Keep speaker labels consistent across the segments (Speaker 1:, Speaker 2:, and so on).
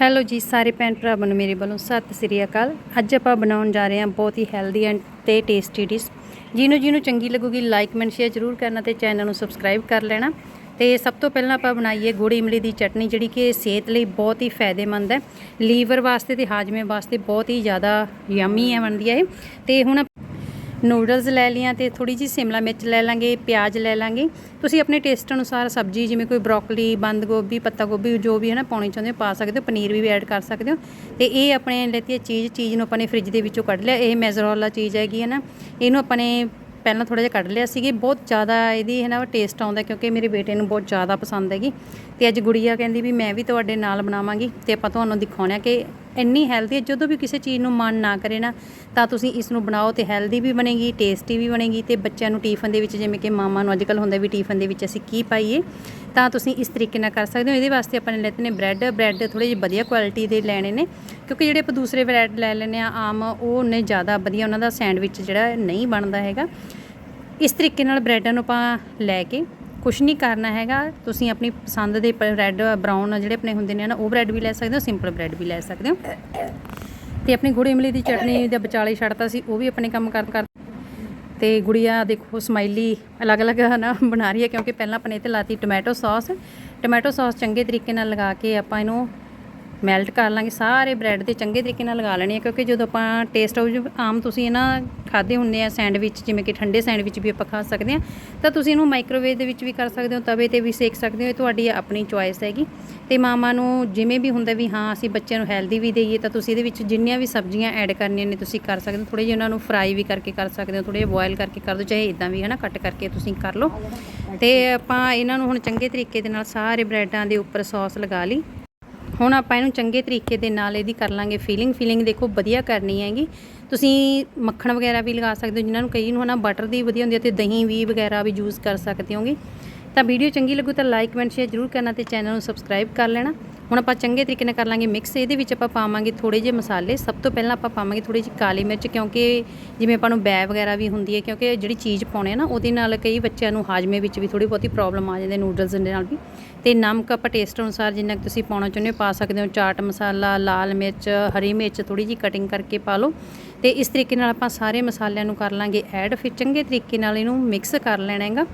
Speaker 1: Hello ਜੀ ਸਾਰੇ ਭੈਣ ਭਰਾਵਾਂ ਨੂੰ ਮੇਰੇ ਵੱਲੋਂ ਸਤਿ ਸ੍ਰੀ ਅਕਾਲ। ਅੱਜ ਆਪਾਂ ਬਣਾਉਣ ਜਾ ਰਹੇ ਹਾਂ ਬਹੁਤ ਹੀ ਹੈਲਦੀ ਐਂਡ ਤੇ ਟੇਸਟੀ ਡਿਸ਼ ਜਿਹਨੂੰ ਜਿਹਨੂੰ ਚੰਗੀ ਲੱਗੂਗੀ ਲਾਈਕ ਮੈਂਟ ਸ਼ੇਅਰ ਜ਼ਰੂਰ ਕਰਨਾ ਤੇ ਚੈਨਲ ਨੂੰ ਸਬਸਕ੍ਰਾਈਬ ਕਰ ਲੈਣਾ। ਤੇ ਸਭ ਤੋਂ ਪਹਿਲਾਂ ਆਪਾਂ ਬਣਾਈਏ ਗੁੜ ਇਮਲੀ ਦੀ ਚਟਨੀ, ਜਿਹੜੀ ਕਿ ਸਿਹਤ ਲਈ ਬਹੁਤ ਹੀ ਫਾਇਦੇਮੰਦ ਹੈ। ਲੀਵਰ ਵਾਸਤੇ ਤੇ ਹਾਜਮੇ ਵਾਸਤੇ ਬਹੁਤ ਹੀ ਜ਼ਿਆਦਾ ਯਮੀ ਹੈ, ਬਣਦੀ ਹੈ ਇਹ। ਤੇ ਹੁਣ ਨੂਡਲਸ ਲੈ ਲੀਆਂ ਤੇ ਥੋੜੀ ਜੀ ਸ਼ਿਮਲਾ ਮਿਰਚ ਲੈ ਲਾਂਗੇ, ਪਿਆਜ਼ ਲੈ ਲਾਂਗੇ। ਤੁਸੀਂ ਆਪਣੇ ਟੇਸਟ ਅਨੁਸਾਰ ਸਬਜ਼ੀ ਜਿਵੇਂ ਕੋਈ ਬਰੋਕਲੀ, ਬੰਦ ਗੋਭੀ, ਪੱਤਾ ਗੋਭੀ, ਜੋ ਵੀ ਹੈ ਨਾ ਪਾਉਣੀ ਚਾਹੁੰਦੇ ਹੋ, ਪਾ ਸਕਦੇ ਹੋ, ਪਨੀਰ ਵੀ ਐਡ ਕਰ ਸਕਦੇ ਹੋ। ਤੇ ਇਹ ਆਪਣੇ ਲੈਤੀ ਹੈ ਚੀਜ਼ ਚੀਜ਼ ਨੂੰ ਆਪਾਂ ਨੇ ਫ੍ਰਿਜ ਦੇ ਵਿੱਚੋਂ ਕੱਢ ਲਿਆ। ਇਹ ਮੈਜ਼ਰੋਲਾ ਚੀਜ਼ ਹੈਗੀ ਹੈ ਨਾ, ਇਹਨੂੰ ਆਪਾਂ ਨੇ ਪਹਿਲਾਂ ਥੋੜਾ ਜਿਹਾ ਕੱਢ ਲਿਆ ਸੀਗੇ। ਬਹੁਤ ਜ਼ਿਆਦਾ ਇਹਦੀ ਹੈ ਨਾ ਟੇਸਟ ਆਉਂਦਾ ਕਿਉਂਕਿ ਮੇਰੇ ਬੇਟੇ ਨੂੰ ਬਹੁਤ ਜ਼ਿਆਦਾ ਪਸੰਦ ਹੈਗੀ। ਤੇ ਅੱਜ ਗੁੜੀਆ ਕਹਿੰਦੀ ਵੀ ਮੈਂ ਵੀ ਤੁਹਾਡੇ ਨਾਲ ਬਣਾਵਾਂਗੀ ਤੇ ਆਪਾਂ ਤੁਹਾਨੂੰ ਦਿਖਾਉਣਾ ਕਿ ਇੰਨੀ ਹੈਲਦੀ ਹੈ, ਜਦੋਂ ਵੀ ਕਿਸੇ ਚੀਜ਼ ਨੂੰ ਮਨ ਨਾ ਕਰੇ ਨਾ, ਤਾਂ ਤੁਸੀਂ ਇਸ ਨੂੰ ਬਣਾਓ ਤੇ ਹੈਲਦੀ ਵੀ ਬਣੇਗੀ ਟੇਸਟੀ ਵੀ ਬਣੇਗੀ ਤੇ ਬੱਚਿਆਂ ਨੂੰ ਟੀਫਨ ਦੇ ਵਿੱਚ ਜਿਵੇਂ ਕਿ ਮਾਮਾ ਨੂੰ ਅੱਜਕੱਲ ਹੁੰਦਾ ਵੀ ਟੀਫਨ ਦੇ ਵਿੱਚ ਅਸੀਂ ਕੀ ਪਾਈਏ, ਤਾਂ ਤੁਸੀਂ ਇਸ ਤਰੀਕੇ ਨਾਲ ਕਰ ਸਕਦੇ ਹੋ। ਇਹਦੇ ਵਾਸਤੇ ਆਪਾਂ ਨੇ ਲੈਤੇ ਨੇ ਬ੍ਰੈਡ ਬ੍ਰੈਡ ਥੋੜੇ ਜਿਹੇ ਵਧੀਆ ਕੁਆਲਿਟੀ ਦੇ ਲੈਣੇ ਨੇ, ਕਿਉਂਕਿ ਜਿਹੜੇ ਆਪਾਂ ਦੂਸਰੇ ਬ੍ਰੈਡ ਲੈ ਲੈਨੇ ਆ ਆਮ ਉਹ ਨੇ ਜ਼ਿਆਦਾ ਵਧੀਆ ਉਹਨਾਂ ਦਾ ਸੈਂਡਵਿਚ ਜਿਹੜਾ ਨਹੀਂ ਬਣਦਾ ਹੈਗਾ। ਇਸ ਤਰੀਕੇ ਨਾਲ ਬ੍ਰੈਡਾਂ ਨੂੰ ਆਪਾਂ ਲੈ ਕੇ ਕੁਛ ਨਹੀਂ ਕਰਨਾ ਹੈਗਾ। ਤੁਸੀਂ ਆਪਣੀ ਪਸੰਦ ਦੇ ਬ੍ਰੈਡ ਬਰਾਊਨ ਜਿਹੜੇ ਆਪਣੇ ਹੁੰਦੇ ਨੇ ਨਾ, ਉਹ ਬ੍ਰੈਡ ਵੀ ਲੈ ਸਕਦੇ ਹੋ ਸਿੰਪਲ ਬ੍ਰੈਡ ਵੀ ਲੈ ਸਕਦੇ ਹੋ। ਤੇ ਆਪਣੀ ਗੁੜ ਇਮਲੀ ਦੀ ਚਟਨੀ ਦੇ ਵਿਚਾਲੇ ਛੱਡਤਾ ਸੀ, ਉਹ ਵੀ ਆਪਣੇ ਕੰਮ ਕਰ ਕਰ। ਤੇ ਗੁੜੀਆ ਦੇਖੋ ਸਮਾਈਲੀ ਅਲੱਗ-ਅਲੱਗ ਨਾ ਬਣਾ ਰਹੀ ਹੈ, ਕਿਉਂਕਿ ਪਹਿਲਾਂ ਆਪਣੇ ਇਹ ਤੇ ਲਾਤੀ ਟੋਮੈਟੋ ਸੌਸ ਟੋਮੈਟੋ ਸੌਸ ਚੰਗੇ ਤਰੀਕੇ ਨਾਲ ਲਗਾ ਕੇ ਆਪਾਂ ਇਹਨੂੰ ਮੈਲਟ ਕਰ ਲਾਂਗੇ, ਸਾਰੇ ਬ੍ਰੈਡ ਤੇ ਚੰਗੇ ਤਰੀਕੇ ਨਾਲ ਲਗਾ ਲੈਣੀ ਹੈ ਕਿਉਂਕਿ ਜਦੋਂ ਆਪਾਂ ਟੇਸਟ ਆਉ ਆਮ ਤੁਸੀਂ ਇਹ ਨਾ ਖਾਦੇ ਹੁੰਦੇ ਆ ਸੈਂਡਵਿਚ ਜਿਵੇਂ ਕਿ ਠੰਡੇ ਸੈਂਡਵਿਚ ਵੀ ਆਪਾਂ ਖਾ ਸਕਦੇ ਆ, ਤਾਂ ਤੁਸੀਂ ਇਹਨੂੰ ਮਾਈਕ੍ਰੋਵੇਵ ਦੇ ਵਿੱਚ ਵੀ ਕਰ ਸਕਦੇ ਹੋ, ਤਵੇ ਤੇ ਵੀ ਸੇਕ ਸਕਦੇ ਹੋ, ਇਹ ਤੁਹਾਡੀ ਆਪਣੀ ਚੁਆਇਸ ਹੈਗੀ। ਤੇ ਮਾਮਾ ਨੂੰ ਜਿਵੇਂ ਵੀ ਹੁੰਦਾ ਵੀ ਹਾਂ, ਅਸੀਂ ਬੱਚਿਆਂ ਨੂੰ ਹੈਲਦੀ ਵੀ ਦੇਈਏ, ਤਾਂ ਤੁਸੀਂ ਇਹਦੇ ਵਿੱਚ ਜਿੰਨੀਆਂ ਵੀ ਸਬਜ਼ੀਆਂ ਐਡ ਕਰਨੀਆਂ ਨੇ ਤੁਸੀਂ ਕਰ ਸਕਦੇ ਹੋ ਥੋੜੇ ਜਿਹੇ ਉਹਨਾਂ ਨੂੰ ਫਰਾਈ ਵੀ ਕਰਕੇ ਕਰ ਸਕਦੇ ਹੋ ਥੋੜੇ ਜਿਹੇ ਬੋਇਲ ਕਰਕੇ ਕਰ ਦਿਓ ਚਾਹੇ ਇਦਾਂ ਵੀ ਹੈ ਨਾ ਕੱਟ ਕਰਕੇ ਤੁਸੀਂ ਕਰ ਲਓ। ਤੇ ਆਪਾਂ ਇਹਨਾਂ ਨੂੰ ਹੁਣ ਚੰਗੇ ਤਰੀਕੇ ਦੇ ਨਾਲ ਸਾਰੇ ਬ੍ਰੈਡਾਂ ਦੇ ਉੱਪਰ ਸੌਸ ਲਗਾ ਲਈ। ਹੁਣ ਆਪਾਂ ਇਹਨੂੰ ਚੰਗੇ ਤਰੀਕੇ ਦੇ ਨਾਲ ਇਹਦੀ ਕਰ ਲਾਂਗੇ ਫੀਲਿੰਗ ਫੀਲਿੰਗ ਦੇਖੋ ਵਧੀਆ ਕਰਨੀ ਹੈਗੀ। ਤੁਸੀਂ ਮੱਖਣ ਵਗੈਰਾ ਵੀ ਲਗਾ ਸਕਦੇ ਹੋ, ਜਿਨ੍ਹਾਂ ਨੂੰ ਕਈ ਨੂੰ ਹਨਾ ਬਟਰ ਦੀ ਵਧੀਆ ਹੁੰਦੀ ਹੈ ਤੇ ਦਹੀਂ ਵੀ ਵਗੈਰਾ ਵੀ ਯੂਜ਼ ਕਰ ਸਕਦੇ ਹੋਗੇ। ਤਾਂ ਵੀਡੀਓ ਚੰਗੀ ਲੱਗੂ ਤਾਂ ਲਾਈਕ ਕਮੈਂਟ ਸ਼ੇਅਰ ਜ਼ਰੂਰ ਕਰਨਾ ਤੇ ਚੈਨਲ ਨੂੰ ਸਬਸਕ੍ਰਾਈਬ ਕਰ ਲੈਣਾ। ਹੁਣ ਆਪਾਂ ਚੰਗੇ ਤਰੀਕੇ ਨਾਲ ਕਰ ਲਾਂਗੇ ਮਿਕਸ ਇਹਦੇ ਵਿੱਚ ਆਪਾਂ ਪਾਵਾਂਗੇ ਥੋੜੇ ਜਿਹੇ ਮਸਾਲੇ। ਸਭ ਤੋਂ ਪਹਿਲਾਂ ਆਪਾਂ ਪਾਵਾਂਗੇ ਥੋੜੀ ਜਿਹੀ ਕਾਲੀ ਮਿਰਚ, ਕਿਉਂਕਿ ਜਿਵੇਂ ਆਪਾਂ ਨੂੰ ਬੈ ਵਗੈਰਾ ਵੀ ਹੁੰਦੀ ਹੈ, ਕਿਉਂਕਿ ਜਿਹੜੀ ਚੀਜ਼ ਪਾਉਣੇ ਆ ਨਾ, ਉਹਦੇ ਨਾਲ ਕਈ ਬੱਚਿਆਂ ਨੂੰ ਹਾਜਮੇ ਵਿੱਚ ਵੀ ਥੋੜੀ ਬਹੁਤੀ ਪ੍ਰੋਬਲਮ ਆ ਜਾਂਦੀ ਨੂਡਲਸ ਦੇ ਨਾਲ ਵੀ। ਤੇ ਨਮਕ ਆਪਾਂ ਟੇਸਟ ਅਨੁਸਾਰ ਜਿੰਨਾ ਕੁ ਤੁਸੀਂ ਪਾਉਣਾ ਚਾਹੁੰਦੇ ਹੋ, ਪਾ ਸਕਦੇ ਹੋ ਚਾਟ ਮਸਾਲਾ, ਲਾਲ ਮਿਰਚ, ਹਰੀ ਮਿਰਚ ਥੋੜੀ ਜਿਹੀ ਕਟਿੰਗ ਕਰਕੇ ਪਾ ਲਓ। ਤੇ ਇਸ ਤਰੀਕੇ ਨਾਲ ਆਪਾਂ ਸਾਰੇ ਮਸਾਲਿਆਂ ਨੂੰ ਕਰ ਲਾਂਗੇ ਐਡ ਫਿਰ ਚੰਗੇ ਤਰੀਕੇ ਨਾਲ ਇਹਨੂੰ ਮਿਕਸ ਕਰ ਲੈਣਾ ਹੈਗਾ।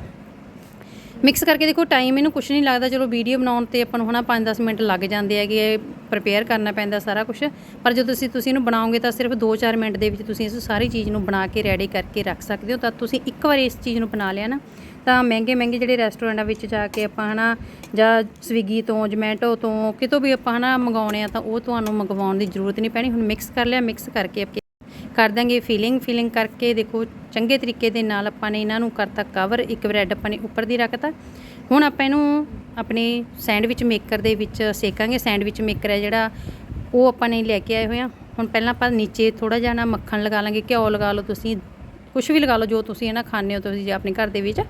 Speaker 1: ਮਿਕਸ ਕਰਕੇ ਦੇਖੋ ਟਾਈਮ ਇਹਨੂੰ ਕੁਝ ਨਹੀਂ ਲੱਗਦਾ। ਚਲੋ ਵੀਡੀਓ ਬਣਾਉਣ ਤੇ ਆਪਾਂ ਨੂੰ ਹਨਾ 5-10 ਮਿੰਟ ਲੱਗ ਜਾਂਦੇ ਹੈਗੇ ਇਹ ਪ੍ਰਪੇਅਰ ਕਰਨਾ ਪੈਂਦਾ ਸਾਰਾ ਕੁਝ ਪਰ ਜਦੋਂ ਤੁਸੀਂ ਤੁਸੀਂ ਇਹਨੂੰ ਬਣਾਓਗੇ ਤਾਂ ਸਿਰਫ 2-4 ਮਿੰਟ ਦੇ ਵਿੱਚ ਤੁਸੀਂ ਇਸ ਸਾਰੀ ਚੀਜ਼ ਨੂੰ ਬਣਾ ਕੇ ਰੈਡੀ ਕਰਕੇ ਰੱਖ ਸਕਦੇ ਹੋ। ਤਾਂ ਤੁਸੀਂ ਇੱਕ ਵਾਰ ਇਸ ਚੀਜ਼ ਨੂੰ ਬਣਾ ਲਿਆ ਨਾ, ਤਾਂ ਮਹਿੰਗੇ ਮਹਿੰਗੇ ਜਿਹੜੇ ਰੈਸਟੋਰੈਂਟਾਂ ਵਿੱਚ ਜਾ ਕੇ ਆਪਾਂ ਹਨਾ, ਜਾਂ ਸਵੀਗੀ ਤੋਂ ਜਮੈਟੋ ਤੋਂ, ਕਿਤੋਂ ਵੀ ਆਪਾਂ ਹਨਾ ਮੰਗਾਉਣੇ ਆ, ਤਾਂ ਉਹ ਤੁਹਾਨੂੰ ਮੰਗਵਾਉਣ ਦੀ ਜ਼ਰੂਰਤ ਨਹੀਂ ਪੈਣੀ। ਹੁਣ ਮਿਕਸ ਕਰ ਲਿਆ ਮਿਕਸ ਕਰਕੇ ਕਰ ਦਾਂਗੇ ਫੀਲਿੰਗ ਫੀਲਿੰਗ ਕਰਕੇ ਦੇਖੋ, ਚੰਗੇ ਤਰੀਕੇ ਦੇ ਨਾਲ ਆਪਾਂ ਨੇ ਇਹਨਾਂ ਨੂੰ ਕਰਤਾ ਕਵਰ ਇੱਕ ਬ੍ਰੈਡ ਆਪਾਂ ਨੇ ਉੱਪਰ ਦੀ ਰੱਖਤਾ। ਹੁਣ ਆਪਾਂ ਇਹਨੂੰ ਆਪਣੇ ਸੈਂਡਵਿਚ ਮੇਕਰ ਦੇ ਵਿੱਚ ਸੇਕਾਂਗੇ। ਸੈਂਡਵਿਚ ਮੇਕਰ ਹੈ ਜਿਹੜਾ, ਉਹ ਆਪਾਂ ਨੇ ਲੈ ਕੇ ਆਏ ਹੋਏ ਆ। ਹੁਣ ਪਹਿਲਾਂ ਆਪਾਂ ਨੀਚੇ ਥੋੜਾ ਜਿਹਾ ਨਾ ਮੱਖਣ ਲਗਾ ਲਾਂਗੇ, ਘਿਓ ਲਗਾ ਲਓ ਤੁਸੀਂ ਕੁਝ ਵੀ ਲਗਾ ਲਓ, ਜੋ ਤੁਸੀਂ ਇਹਨਾਂ ਖਾਣੇ ਹੋ ਤੁਸੀਂ ਜੇ ਆਪਣੇ ਘਰ ਦੇ ਵਿੱਚ।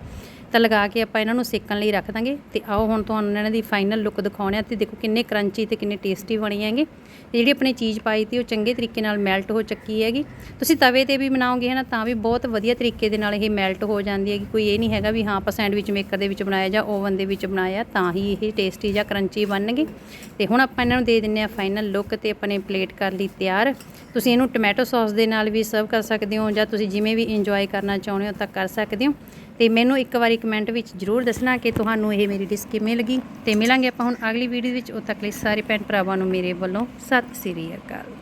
Speaker 1: ਤਾਂ ਲਗਾ ਕੇ ਆਪਾਂ ਇਹਨਾਂ ਨੂੰ ਸੇਕਣ ਲਈ ਰੱਖ ਦਾਂਗੇ। ਤੇ ਆਓ ਹੁਣ ਤੁਹਾਨੂੰ ਇਹਨਾਂ ਦੀ ਫਾਈਨਲ ਲੁੱਕ ਦਿਖਾਉਣੇ ਆ ਤੇ ਦੇਖੋ ਕਿੰਨੇ ਕਰੰਚੀ ਤੇ ਕਿੰਨੇ ਟੇਸਟੀ ਬਣੀ ਹੈਗੇ। ਤੇ ਜਿਹੜੀ ਆਪਣੀ ਚੀਜ਼ ਪਾਈ ਤੀ ਉਹ ਚੰਗੇ ਤਰੀਕੇ ਨਾਲ ਮੈਲਟ ਹੋ ਚੱਕੀ ਹੈਗੀ। ਤੁਸੀਂ ਤਵੇ ਤੇ ਵੀ ਬਣਾਓਗੇ ਹੈ ਨਾ ਤਾਂ ਵੀ ਬਹੁਤ ਵਧੀਆ ਤਰੀਕੇ ਦੇ ਨਾਲ ਇਹ ਮੈਲਟ ਹੋ ਜਾਂਦੀ ਹੈਗੀ। ਕੋਈ ਇਹ ਨਹੀਂ ਹੈਗਾ ਵੀ ਹਾਂ, ਆਪਾਂ ਸੈਂਡਵਿਚ ਮੇਕਰ ਦੇ ਵਿੱਚ ਬਣਾਇਆ ਜਾਂ ਓਵਨ ਦੇ ਵਿੱਚ ਬਣਾਇਆ, ਤਾਂ ਹੀ ਇਹ ਟੇਸਟੀ ਜਾਂ ਕਰੰਚੀ ਬਣਨਗੇ। ਤੇ ਹੁਣ ਆਪਾਂ ਇਹਨਾਂ ਨੂੰ ਦੇ ਦਿੰਨੇ ਆ ਫਾਈਨਲ ਲੁੱਕ ਤੇ ਆਪਣੇ ਪਲੇਟ ਕਰ ਲਈ ਤਿਆਰ। ਤੁਸੀਂ ਇਹਨੂੰ ਟੋਮੈਟੋ ਸੌਸ ਦੇ ਨਾਲ ਵੀ ਸਰਵ ਕਰ ਸਕਦੇ ਹੋ ਜਾਂ ਤੁਸੀਂ ਜਿਵੇਂ ਵੀ ਇੰਜੋਏ ਕਰਨਾ ਚਾਹੁੰਦੇ ਹੋ ਤਾਂ ਕਰ ਸਕਦੇ ਹੋ। ਤੇ ਮੈਨੂੰ ਇੱਕ ਵਾਰੀ ਕਮੈਂਟ ਵਿੱਚ ਜਰੂਰ ਦੱਸਣਾ ਕਿ ਤੁਹਾਨੂੰ ਇਹ ਮੇਰੀ ਡਿਸ਼ ਕਿਵੇਂ ਲੱਗੀ। ਤੇ ਮਿਲਾਂਗੇ ਆਪਾਂ ਹੁਣ ਅਗਲੀ ਵੀਡੀਓ ਵਿੱਚ। ਉਦ ਤੱਕ ਲਈ ਸਾਰੇ ਭੈਣ ਭਰਾਵਾਂ ਨੂੰ ਮੇਰੇ ਵੱਲੋਂ ਸਤਿ ਸ੍ਰੀ ਅਕਾਲ।